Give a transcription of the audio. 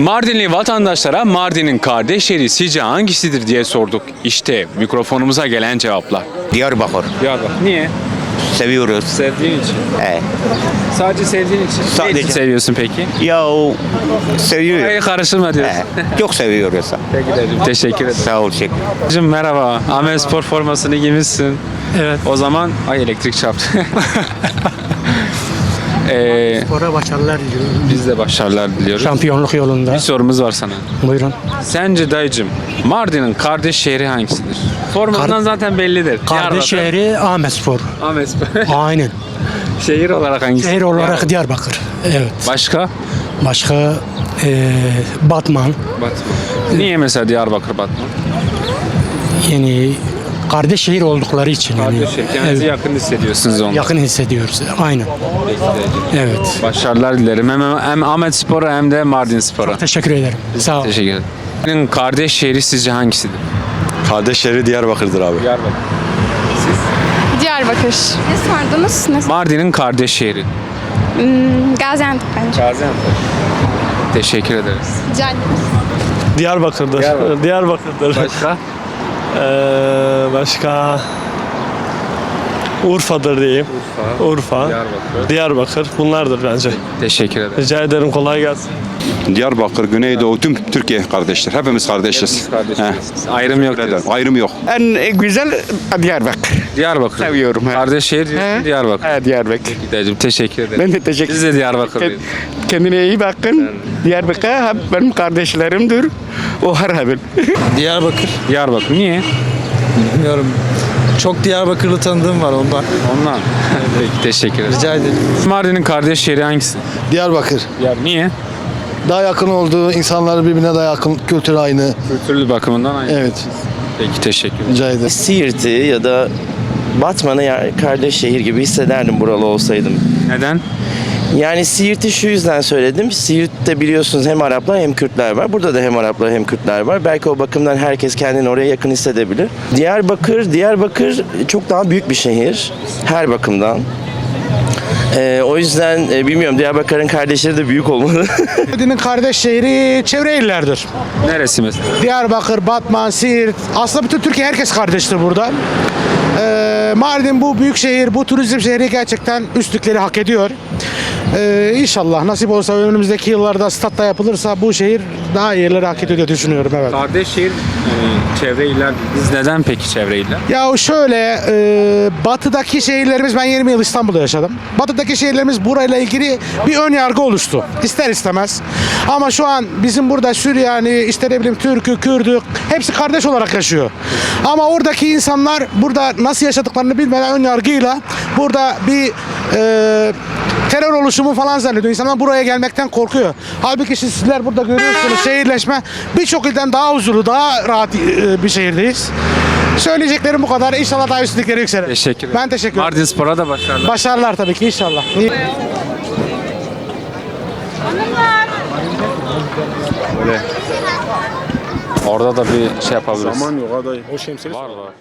Mardinli vatandaşlara Mardin'in kardeş şehri sizce hangisidir diye sorduk. İşte mikrofonumuza gelen cevaplar. Diyarbakır. Diyarbakır. Niye? Seviyoruz. Sevdiğin için. He. Sadece sevdiğin için. Sadece. Ne için seviyorsun peki? Ya o seviyoruz. Hayır karıştırma diyorsun. He. Çok seviyoruz. Peki dedim. Teşekkür ederim. Sağ ol Çek. Hocam merhaba. Ahmet Spor formasını giymişsin. Evet. O zaman ay elektrik çarptı. ee, Spora başarılar diliyorum. biz de başarılar diliyoruz. Şampiyonluk yolunda. Bir sorumuz var sana. Buyurun. Sence dayıcım Mardin'in kardeş şehri hangisidir? Formasından Kar- zaten bellidir. Kardeş Diyarbakır. şehri Ahmet Spor. Ahmet Spor. Aynen. şehir olarak hangisi? Şehir olarak Diyarbakır. Evet. Başka? Başka eee, Batman. Batman. Niye mesela Diyarbakır Batman? Yani kardeş şehir oldukları için. Yani, Kardeş şehir. Kendinizi evet, yakın hissediyorsunuz onlara. yakın hissediyoruz. Aynen. Evet. Başarılar dilerim. Hem, hem Ahmet Spor'a hem de Mardin Spor'a. Teşekkür ederim. Sağ ol. Teşekkür ederim. Mardin'in kardeş şehri sizce hangisidir? Kardeş şehri Diyarbakır'dır abi. Diyarbakır. Diyarbakır. Ne sordunuz? Ne Mardin'in kardeş şehri. Hmm, Gaziantep bence. Gaziantep. Teşekkür ederiz. Rica ederim. Diyarbakır'dır. Diyarbakır. Diyarbakır'dır. Başka? Ee, başka Urfa'dır diyeyim. Urfa. Urfa. Diyarbakır. Diyarbakır. Bunlardır bence. Teşekkür ederim. Rica ederim kolay gelsin. Diyarbakır, Güneydoğu, tüm Türkiye kardeştir. Hepimiz kardeşiz. He. Ayrım yok. Diyorsun. Ayrım yok. En güzel Diyarbakır. Diyarbakır. Seviyorum, he. Kardeş şehir diyorsun He. Diyarbakır. He Diyarbakır. Gideceğim. Teşekkür ederim. Ben de teşekkür Biz de Diyarbakırlıyız. Kendine iyi bakın. Diyarbakır hep benim kardeşlerimdir. O harabim. Diyarbakır. Diyarbakır. Niye? Bilmiyorum. Çok Diyarbakırlı tanıdığım var ondan. Ondan. Peki teşekkür ederim. Rica ederim. Mardin'in kardeş şehri hangisi? Diyarbakır. Ya niye? Daha yakın olduğu, insanlar birbirine daha yakın, kültür aynı. Kültürlü bakımından aynı. Evet, Peki teşekkür ederim. rica ederim. Siirt'i ya da Batman'ı ya- kardeş şehir gibi hissederdim buralı olsaydım. Neden? Yani Siirt'i şu yüzden söyledim. Siirt'te biliyorsunuz hem Araplar hem Kürtler var. Burada da hem Araplar hem Kürtler var. Belki o bakımdan herkes kendini oraya yakın hissedebilir. Diyarbakır, Diyarbakır çok daha büyük bir şehir. Her bakımdan. Ee, o yüzden e, bilmiyorum Diyarbakır'ın kardeşleri de büyük olmalı. Mardin'in kardeş şehri çevre illerdir. Neresi mesela? Diyarbakır, Batman, Siirt. Aslında bütün Türkiye herkes kardeştir burada. Ee, Mardin bu büyük şehir, bu turizm şehri gerçekten üstlükleri hak ediyor. Ee, inşallah nasip olsa önümüzdeki yıllarda statta yapılırsa bu şehir daha iyi yerleri hak ediyor diye düşünüyorum evet. Kardeş şehir yani çevre iller. Biz neden peki çevre iller? Ya şöyle e, batıdaki şehirlerimiz ben 20 yıl İstanbul'da yaşadım. Batıdaki şehirlerimiz burayla ilgili bir ön yargı oluştu. İster istemez. Ama şu an bizim burada Süryani, işte ne bileyim Türk'ü, Kürd'ü hepsi kardeş olarak yaşıyor. Ama oradaki insanlar burada nasıl yaşadıklarını bilmeden ön yargıyla burada bir e, oluşumu falan zannediyor. İnsanlar buraya gelmekten korkuyor. Halbuki siz- sizler burada görüyorsunuz şehirleşme birçok ilden daha huzurlu, daha rahat e, bir şehirdeyiz. Söyleyeceklerim bu kadar. İnşallah daha üstünlükleri yükselir. Teşekkür ederim. Ben teşekkür ederim. Mardin Spor'a da başarılar. Başarılar tabii ki inşallah. Böyle. Orada da bir şey yapabiliriz. yok adayı. O şemsiye Var var.